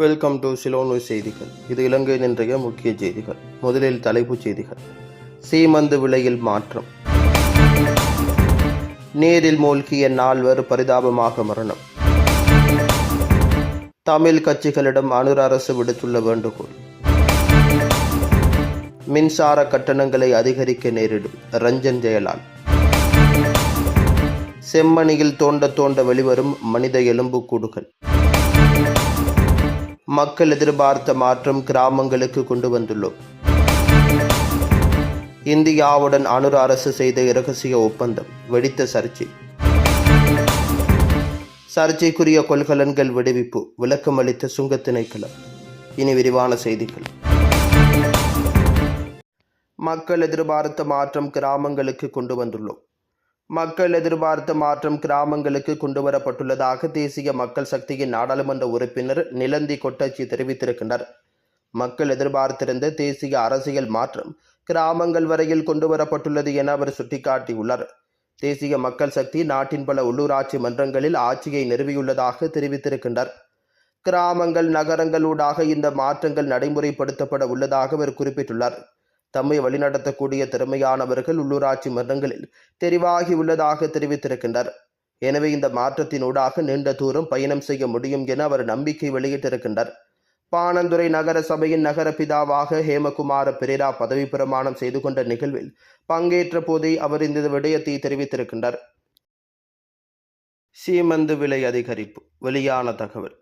Welcome to Ceylon செய்திகள் இது இலங்கையின் இன்றைய முக்கிய செய்திகள். முதலில் தலைப்புச் செய்திகள். சீமந்து விலையில் மாற்றம். நீரில் மூழ்கிய நால்வர் பரிதாபமாக மரணம். தமிழ் கட்சிகளிடம் அனுர் அரசு விடுத்துள்ள வேண்டுகோள். மின்சார கட்டணங்களை அதிகரிக்க நேரிடும். ரஞ்சன் ஜெயலால். செம்மணியில் தோண்ட தோண்ட வெளிவரும் மனித எலும்புக்கூடுகள். மக்கள் எதிர்பார்த்த மாற்றம் கிராமங்களுக்கு கொண்டு வந்துள்ளோம். இந்தியாவுடன் அணுர் அரசு செய்த இரகசிய ஒப்பந்தம் வெடித்த சர்ச்சை. சர்ச்சைக்குரிய கொள்கலன்கள் விடுவிப்பு விளக்கம் அளித்த சுங்கத் திணைக்களம் இனி விரிவான செய்திகள். மக்கள் எதிர்பார்த்த மாற்றம் கிராமங்களுக்கு கொண்டு வந்துள்ளோம். மக்கள் எதிர்பார்த்த மாற்றம் கிராமங்களுக்கு கொண்டு வரப்பட்டுள்ளதாக தேசிய மக்கள் சக்தியின் நாடாளுமன்ற உறுப்பினர் நிலந்தி கொட்டச்சி தெரிவித்திருக்கின்றார் மக்கள் எதிர்பார்த்திருந்த தேசிய அரசியல் மாற்றம் கிராமங்கள் வரையில் கொண்டு வரப்பட்டுள்ளது என அவர் சுட்டிக்காட்டியுள்ளார். தேசிய மக்கள் சக்தி நாட்டின் பல உள்ளூராட்சி மன்றங்களில் ஆட்சியை நிறுவியுள்ளதாக தெரிவித்திருக்கின்றார் கிராமங்கள் நகரங்களூடாக இந்த மாற்றங்கள் நடைமுறைப்படுத்தப்பட உள்ளதாக அவர் குறிப்பிட்டுள்ளார். தம்மை வழிநடத்தக்கூடிய திறமையானவர்கள் உள்ளூராட்சி மன்றங்களில் தெரிவாகி உள்ளதாக தெரிவித்திருக்கின்றார் எனவே இந்த மாற்றத்தினூடாக நீண்ட தூரம் பயணம் செய்ய முடியும் என அவர் நம்பிக்கை வெளியிட்டிருக்கின்றார் பாணந்துறை நகர சபையின் நகர பிதாவாக ஹேமகுமார பெரேரா பதவி பிரமாணம் செய்து கொண்ட நிகழ்வில் பங்கேற்ற போதே அவர் இந்த விடயத்தை தெரிவித்திருக்கின்றார் சீமந்து விலை அதிகரிப்பு வெளியான தகவல்.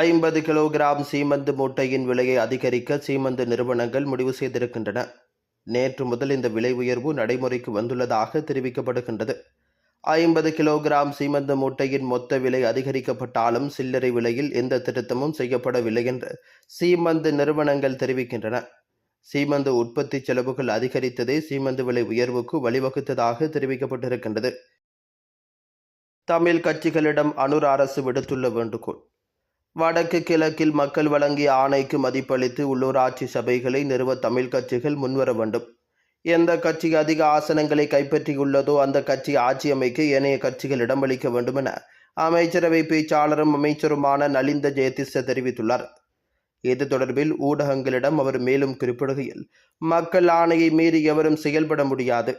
ஐம்பது கிலோகிராம் சீமந்து மூட்டையின் விலையை அதிகரிக்க சீமந்து நிறுவனங்கள் முடிவு செய்திருக்கின்றன. நேற்று முதல் இந்த விலை உயர்வு நடைமுறைக்கு வந்துள்ளதாக தெரிவிக்கப்படுகின்றது. ஐம்பது கிலோகிராம் சீமந்து மூட்டையின் மொத்த விலை அதிகரிக்கப்பட்டாலும் சில்லறை விலையில் எந்த திருத்தமும் செய்யப்படவில்லை என்று சீமந்து நிறுவனங்கள் தெரிவிக்கின்றன. சீமந்து உற்பத்தி செலவுகள் அதிகரித்ததே சீமந்து விலை உயர்வுக்கு வழிவகுத்ததாக தெரிவிக்கப்பட்டிருக்கின்றது. தமிழ் கட்சிகளிடம் அனுர் அரசு விடுத்துள்ள வேண்டுகோள். வடக்கு கிழக்கில் மக்கள் வழங்கிய ஆணைக்கு மதிப்பளித்து உள்ளூராட்சி சபைகளை நிறுவ தமிழ் கட்சிகள் முன்வர வேண்டும். எந்த கட்சி அதிக ஆசனங்களை கைப்பற்றியுள்ளதோ அந்த கட்சி ஆட்சி அமைக்க ஏனைய கட்சிகள் இடமளிக்க வேண்டும் என அமைச்சரவை பேச்சாளரும் அமைச்சருமான நலிந்த ஜெயதிஷ தெரிவித்துள்ளார். இது தொடர்பில் ஊடகங்களிடம் அவர் மேலும் குறிப்பிடுகையில் மக்கள் ஆணையை மீறி எவரும் செயல்பட முடியாது.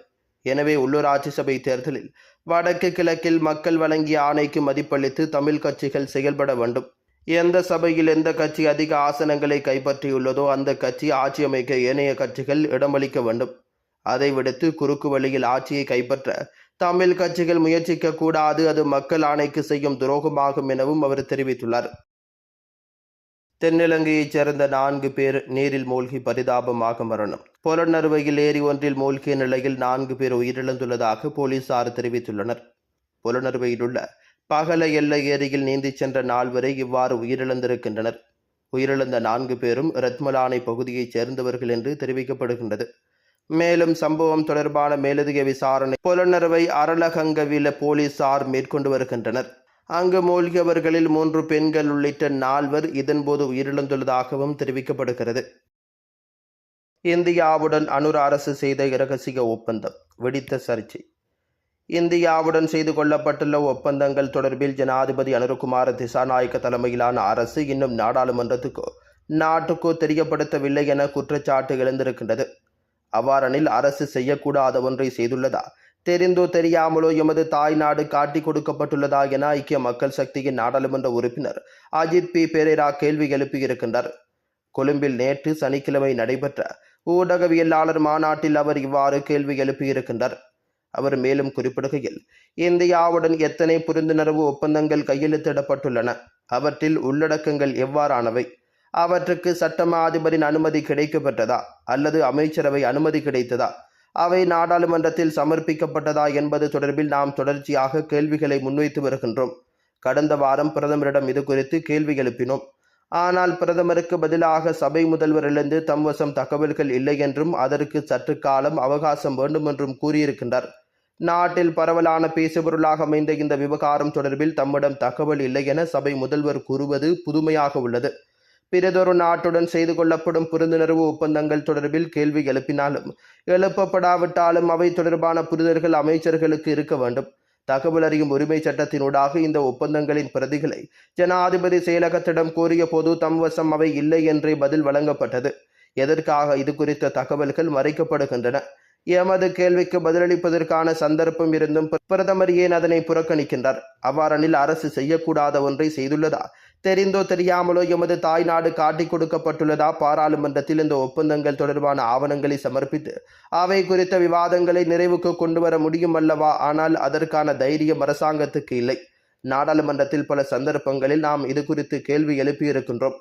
எனவே உள்ளூராட்சி சபை தேர்தலில் வடக்கு கிழக்கில் மக்கள் வழங்கிய ஆணைக்கு மதிப்பளித்து தமிழ் கட்சிகள் செயல்பட வேண்டும். எந்த சபையில் எந்த கட்சி அதிக ஆசனங்களை கைப்பற்றியுள்ளதோ அந்த கட்சி ஆட்சி அமைக்க ஏனைய கட்சிகள் இடமளிக்க வேண்டும். அதை விடுத்து குறுக்கு வழியில் ஆட்சியை கைப்பற்ற தமிழ் கட்சிகள் முயற்சிக்க கூடாது அது மக்கள் ஆணைக்கு செய்யும் துரோகமாகும் எனவும் அவர் தெரிவித்துள்ளார். தென்னிலங்கையைச் சேர்ந்த நான்கு பேர் நீரில் மூழ்கி பரிதாபமாக மரணம். புலனறுவையில் ஏரி ஒன்றில் மூழ்கிய நிலையில் நான்கு பேர் உயிரிழந்துள்ளதாக போலீசார் தெரிவித்துள்ளனர். புலனறுவையில் உள்ள பகல எல்லை ஏரியில் நீந்திச் சென்ற நால்வரை இவ்வாறு உயிரிழந்திருக்கின்றனர். உயிரிழந்த நான்கு பேரும் ரத்மலானை பகுதியைச் சேர்ந்தவர்கள் என்று தெரிவிக்கப்படுகின்றது. மேலும் சம்பவம் தொடர்பான மேலதிக விசாரணை புலனர்வை அரலகங்கவில போலீசார் மேற்கொண்டு வருகின்றனர். அங்கு மூழ்கியவர்களில் மூன்று பெண்கள் உள்ளிட்ட நால்வர் இதன்போது உயிரிழந்துள்ளதாகவும் தெரிவிக்கப்படுகிறது. இந்தியாவுடன் அனுர் அரசு செய்த இரகசிய ஒப்பந்தம் வெடித்த சர்ச்சை. இந்தியாவுடன் செய்து கொள்ளப்பட்டுள்ள ஒப்பந்தங்கள் தொடர்பில் ஜனாதிபதி அனுருகுமார் திசாநாயக்க தலைமையிலான அரசு இன்னும் நாடாளுமன்றத்துக்கோ நாட்டுக்கோ தெரியப்படுத்தவில்லை என குற்றச்சாட்டு எழுந்திருக்கின்றது. அவ்வாறனில் அரசு செய்யக்கூடாத ஒன்றை செய்துள்ளதா? தெரிந்தோ தெரியாமலோ எமது தாய் நாடு காட்டி கொடுக்கப்பட்டுள்ளதா என ஐக்கிய மக்கள் சக்தியின் நாடாளுமன்ற உறுப்பினர் அஜித் பி. பெரேரா கேள்வி எழுப்பியிருக்கின்றார். கொழும்பில் நேற்று சனிக்கிழமை நடைபெற்ற ஊடகவியலாளர் மாநாட்டில் அவர் இவ்வாறு கேள்வி எழுப்பியிருக்கின்றார். அவர் மேலும் குறிப்பிடுகையில் இந்தியாவுடன் எத்தனை புரிந்துணர்வு ஒப்பந்தங்கள் கையெழுத்திடப்பட்டுள்ளன? அவற்றில் உள்ளடக்கங்கள் எவ்வாறானவை? அவற்றுக்கு சட்டமா அதிபரின் அனுமதி கிடைக்கப்பட்டதா அல்லது அமைச்சரவை அனுமதி கிடைத்ததா? அவை நாடாளுமன்றத்தில் சமர்ப்பிக்கப்பட்டதா என்பது தொடர்பில் நாம் தொடர்ச்சியாக கேள்விகளை முன்வைத்து வருகின்றோம். கடந்த வாரம் பிரதமரிடம் இது குறித்து கேள்வி எழுப்பினோம். ஆனால் பிரதமருக்கு பதிலாக சபை முதல்வரிலிருந்து தம் வசம் தகவல்கள் இல்லை என்றும் அதற்கு சற்று காலம் அவகாசம் வேண்டும் என்றும் கூறியிருக்கின்றார். நாட்டில் பரவலான பேசுபொருளாக அமைந்த இந்த விவகாரம் தொடர்பில் தம்மிடம் தகவல் இல்லை என சபை முதல்வர் கூறுவது புதுமையாக உள்ளது. பிறதொரு நாட்டுடன் செய்து கொள்ளப்படும் புரிந்துணர்வு ஒப்பந்தங்கள் தொடர்பில் கேள்வி எழுப்பினாலும் எழுப்பப்படாவிட்டாலும் அவை தொடர்பான புரிதல்கள் அமைச்சர்களுக்கு இருக்க வேண்டும். தகவல் அறியும் உரிமை சட்டத்தினூடாக இந்த ஒப்பந்தங்களின் பிரதிகளை ஜனாதிபதி செயலகத்திடம் கோரிய போது தம் வசம் அவை இல்லை என்றே பதில் வழங்கப்பட்டது. எதற்காக இது குறித்த தகவல்கள் மறைக்கப்படுகின்றன? எமது கேள்விக்கு பதிலளிப்பதற்கான சந்தர்ப்பம் இருந்தும் பிரதமர் ஏன் அதனை புறக்கணிக்கின்றார்? அவ்வாறனில் அரசு செய்யக்கூடாத ஒன்றை செய்துள்ளதா? தெரிந்தோ தெரியாமலோ எமது தாய்நாடு காட்டிக் கொடுக்கப்பட்டுள்ளதா? பாராளுமன்றத்தில் இந்த ஒப்பந்தங்கள் தொடர்பான ஆவணங்களை சமர்ப்பித்து அவை குறித்த விவாதங்களை நிறைவுக்கு கொண்டு வர முடியும் அல்லவா? ஆனால் அதற்கான தைரியம் அரசாங்கத்துக்கு இல்லை. நாடாளுமன்றத்தில் பல சந்தர்ப்பங்களில் நாம் இது குறித்து கேள்வி எழுப்பியிருக்கின்றோம்.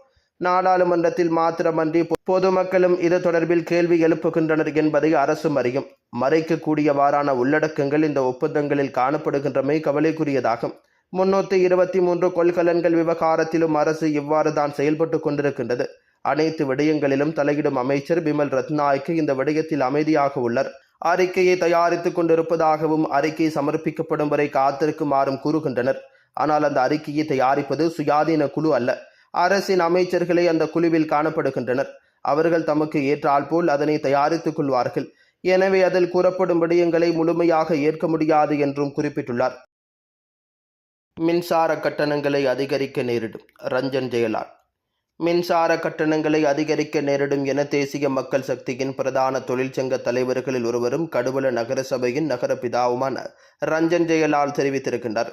நாடாளுமன்றத்தில் மாத்திரமன்றி பொதுமக்களும் இது தொடர்பில் கேள்வி எழுப்புகின்றனர் என்பதை அரசும் அறியும் மறைக்கக்கூடியவாறான உள்ளடக்கங்கள் இந்த ஒப்பந்தங்களில் காணப்படுகின்றமை கவலைக்குரியதாகும். முன்னூற்றி இருபத்தி மூன்று கொள்கலன்கள் விவகாரத்திலும் அரசு இவ்வாறு தான் செயல்பட்டு கொண்டிருக்கின்றது. அனைத்து விடயங்களிலும் தலையிடும் அமைச்சர் பிமல் ரத்னாய்க்கு இந்த விடயத்தில் அமைதியாக உள்ளார். அறிக்கையை தயாரித்துக் கொண்டிருப்பதாகவும் அறிக்கை சமர்ப்பிக்கப்படும் வரை காத்திருக்குமாறும் கூறுகின்றனர். ஆனால் அந்த அறிக்கையை தயாரிப்பது சுயாதீன குழு அல்ல. அரசின் அமைச்சர்களே அந்த குழுவில் காணப்படுகின்றனர். அவர்கள் தமக்கு ஏற்றால் போல் அதனை தயாரித்துக் கொள்வார்கள். எனவே அதில் கூறப்படும் விடயங்களை முழுமையாக ஏற்க முடியாது என்றும் குறிப்பிட்டுள்ளார். மின்சார கட்டணங்களை அதிகரிக்க நேரிடும். ரஞ்சன் ஜெயலால். மின்சார கட்டணங்களை அதிகரிக்க நேரிடும் என தேசிய மக்கள் சக்தியின் பிரதான தொழிற்சங்க தலைவர்களில் ஒருவரும் கடுவல நகரசபையின் நகர பிதாவுமான ரஞ்சன் ஜெயலால் தெரிவித்திருக்கின்றார்.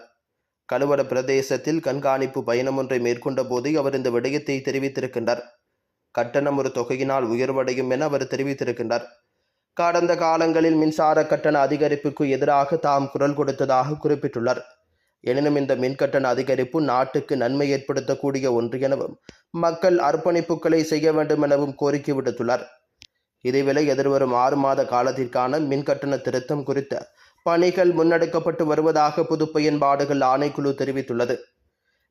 கழுவட பிரதேசத்தில் கண்காணிப்பு பயணம் ஒன்றை மேற்கொண்ட போது அவர் இந்த விடயத்தை தெரிவித்திருக்கின்றார். கட்டணம் ஒரு தொகையினால் உயர்வடையும் என அவர் தெரிவித்திருக்கின்றார். கடந்த காலங்களில் மின்சார கட்டண அதிகரிப்புக்கு எதிராக தாம் குரல் கொடுத்ததாக குறிப்பிட்டுள்ளார். எனினும் இந்த மின்கட்டண அதிகரிப்பு நாட்டுக்கு நன்மை ஏற்படுத்தக்கூடிய ஒன்று எனவும் மக்கள் அர்ப்பணிப்புகளை செய்ய வேண்டும் எனவும் கோரிக்கை விடுத்துள்ளார். இதேவேளை எதிர்வரும் ஆறு மாத காலத்திற்கான மின்கட்டண திருத்தம் குறித்த பணிகள் முன்னெடுக்கப்பட்டு வருவதாக பொது பயன்பாடுகள் ஆணைக்குழு தெரிவித்துள்ளது.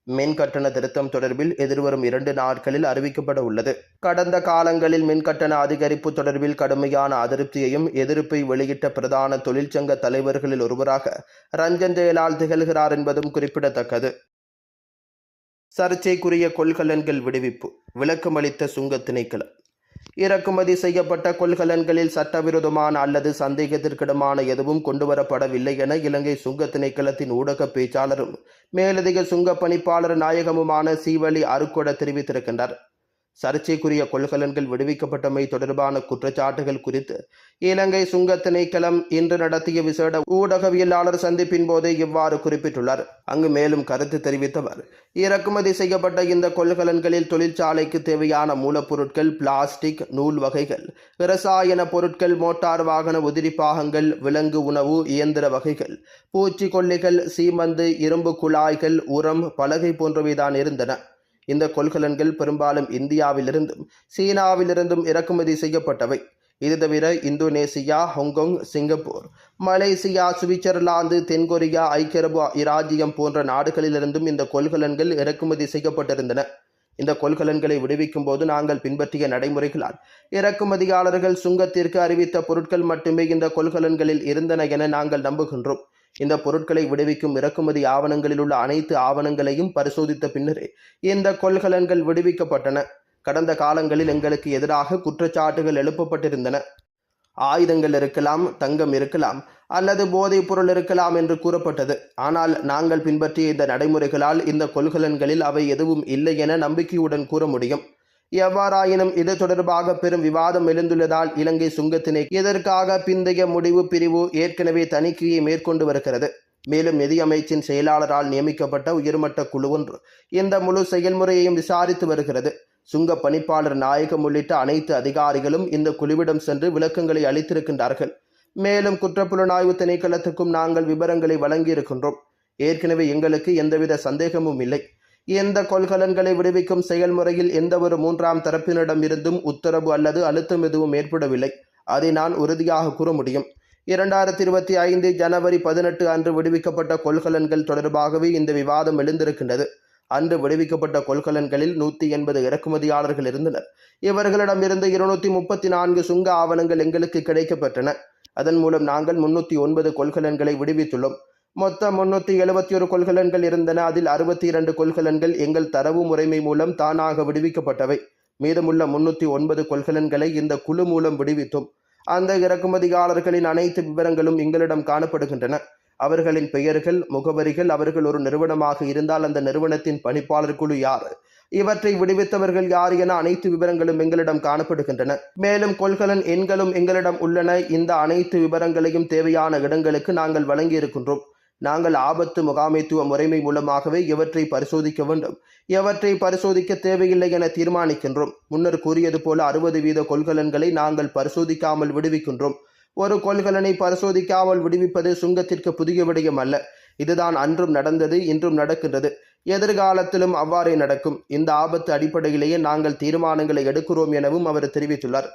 மின் கட்டண திருத்தம் தொடர்பில் எதிர்வரும் இரண்டு நாட்களில் அறிவிக்கப்பட உள்ளது. கடந்த காலங்களில் மின் கட்டண அதிகரிப்பு தொடர்பில் கடுமையான அதிருப்தியையும் எதிர்ப்பை வெளியிட்ட பிரதான தொழிற்சங்க தலைவர்களில் ஒருவராக ரஞ்சன் ஜெயலால் திகழ்கிறார் என்பதும் குறிப்பிடத்தக்கது. சர்ச்சைக்குரிய கொள்கலன்கள் விடுவிப்பு விளக்கமளித்த சுங்க திணைக்களம் இறக்குமதி செய்யப்பட்ட கொள்கலன்களில் சட்டவிரோதமான அல்லது சந்தேகத்திற்கிடமான எதுவும் கொண்டுவரப்படவில்லை என இலங்கை சுங்க திணைக்களத்தின் ஊடக பேச்சாளரும் மேலதிக சுங்க பணிப்பாளர் நாயகமுமான சீவலி அருக்கொட தெரிவித்திருக்கின்றார். சர்ச்சைக்குரிய கொள்கலன்கள் விடுவிக்கப்பட்டமை தொடர்பான குற்றச்சாட்டுகள் குறித்து இலங்கை சுங்க திணைக்களம் இன்று நடத்திய விசேட ஊடகவியலாளர் சந்திப்பின் போதே இவ்வாறு குறிப்பிட்டுள்ளார். அங்கு மேலும் கருத்து தெரிவித்தவர் இறக்குமதி செய்யப்பட்ட இந்த கொள்கலன்களில் தொழிற்சாலைக்கு தேவையான மூலப்பொருட்கள் பிளாஸ்டிக் நூல் வகைகள் இரசாயன பொருட்கள் மோட்டார் வாகன உதிரி பாகங்கள் விலங்கு உணவு இயந்திர வகைகள் பூச்சிக்கொல்லிகள் சீமந்து இரும்பு குழாய்கள் உரம் பலகை போன்றவைதான் இருந்தன. இந்த கொள்கலன்கள் பெரும்பாலும் இந்தியாவிலிருந்தும் சீனாவிலிருந்தும் இறக்குமதி செய்யப்பட்டவை. இது தவிர Indonesia Hong Kong Singapore Malaysia Switzerland தென்கொரியா ஐக்கிய அரபு இராஜ்யம் போன்ற நாடுகளிலிருந்தும் இந்த கொள்கலன்கள் இறக்குமதி செய்யப்பட்டிருந்தன. இந்த கொள்கலன்களை விடுவிக்கும் போது நாங்கள் பின்பற்றிய நடைமுறைகளால் இறக்குமதியாளர்கள் சுங்கத்திற்கு அறிவித்த பொருட்கள் மட்டுமே இந்த கொள்கலன்களில் இருந்தன என நாங்கள் நம்புகின்றோம். இந்த பொருட்களை விடுவிக்கும் இறக்குமதி ஆவணங்களில் உள்ள அனைத்து ஆவணங்களையும் பரிசோதித்த பின்னரே இந்த கொள்கலன்கள் விடுவிக்கப்பட்டன. கடந்த காலங்களில் எங்களுக்கு எதிராக குற்றச்சாட்டுகள் எழுப்பப்பட்டிருந்தன. ஆயுதங்கள் இருக்கலாம் தங்கம் இருக்கலாம் அல்லது போதைப் பொருள் இருக்கலாம் என்று கூறப்பட்டது. ஆனால் நாங்கள் பின்பற்றிய இந்த நடைமுறைகளால் இந்த கொள்கலன்களில் அவை எதுவும் இல்லை என நம்பிக்கையுடன் கூற முடியும். எவ்வாறாயினும் இது தொடர்பாக பெரும் விவாதம் எழுந்துள்ளதால் இலங்கை சுங்கத்தினை இதற்காக பிந்தைய முடிவு பிரிவு ஏற்கனவே தணிக்கையை மேற்கொண்டு வருகிறது. மேலும் நிதியமைச்சின் செயலாளரால் நியமிக்கப்பட்ட உயர்மட்ட குழு ஒன்று இந்த முழு செயல்முறையையும் விசாரித்து வருகிறது. சுங்க பணிப்பாளர் நாயகம் உள்ளிட்ட அனைத்து அதிகாரிகளும் இந்த குழுவிடம் சென்று விளக்கங்களை அளித்திருக்கின்றார்கள். மேலும் குற்றப்புலனாய்வு திணைக்களத்துக்கும் நாங்கள் விவரங்களை வழங்கியிருக்கின்றோம். ஏற்கனவே எங்களுக்கு எந்தவித சந்தேகமும் இல்லை. இந்த கொள்கலன்களை விடுவிக்கும் செயல்முறையில் எந்தவொரு மூன்றாம் தரப்பினிடமிருந்தும் உத்தரவு அல்லது அழுத்தம் எதுவும் ஏற்படவில்லை. அதை நான் உறுதியாக கூற முடியும். இரண்டாயிரத்தி இருபத்தி ஐந்து ஜனவரி பதினெட்டு அன்று விடுவிக்கப்பட்ட கொள்கலன்கள் தொடர்பாகவே இந்த விவாதம் எழுந்திருக்கின்றது. அன்று விடுவிக்கப்பட்ட கொள்கலன்களில் நூற்றி எண்பது இறக்குமதியாளர்கள் இருந்தனர். இவர்களிடமிருந்து இருநூற்றி முப்பத்தி நான்கு சுங்க ஆவணங்கள் எங்களுக்கு கிடைக்கப்பெற்றன அதன் மூலம் நாங்கள் முன்னூற்றி ஒன்பது கொள்கலன்களை விடுவித்துள்ளோம். மொத்தம் முன்னூற்றி எழுபத்தி ஒரு கொள்கலன்கள் இருந்தன. அதில் அறுபத்தி இரண்டு கொள்கலன்கள் எங்கள் தரவு முறைமை மூலம் தானாக விடுவிக்கப்பட்டவை. மீதமுள்ள முன்னூற்றி ஒன்பது கொள்கலன்களை இந்த குழு மூலம் விடுவித்தோம். அந்த இறக்குமதியாளர்களின் அனைத்து விவரங்களும் எங்களிடம் காணப்படுகின்றன. அவர்களின் பெயர்கள் முகவரிகள் அவர்கள் ஒரு நிறுவனமாக இருந்தால் அந்த நிறுவனத்தின் பணிப்பாளர் குழு யார்? இவற்றை விடுவித்தவர்கள் யார் என அனைத்து விவரங்களும் எங்களிடம் காணப்படுகின்றன. மேலும் கொள்கலன் எண்களும் எங்களிடம் உள்ளன. இந்த அனைத்து விவரங்களையும் தேவையான இடங்களுக்கு நாங்கள் வழங்கியிருக்கின்றோம். நாங்கள் ஆபத்து முகாமைத்துவ முறைமை மூலமாகவே இவற்றை பரிசோதிக்க வேண்டும். எவற்றை பரிசோதிக்க தேவையில்லை என தீர்மானிக்கின்றோம். முன்னர் கூறியது போல அறுபது வீத கொள்கலன்களை நாங்கள் பரிசோதிக்காமல் விடுவிக்கின்றோம். ஒரு கொள்கலனை பரிசோதிக்காமல் விடுவிப்பது சுங்கத்திற்கு புதிய விடயம் அல்ல. இதுதான் அன்றும் நடந்தது இன்றும் நடக்கின்றது. எதிர்காலத்திலும் அவ்வாறே நடக்கும். இந்த ஆபத்து அடிப்படையிலேயே நாங்கள் தீர்மானங்களை எடுக்கிறோம் எனவும் அவர் தெரிவித்துள்ளார்.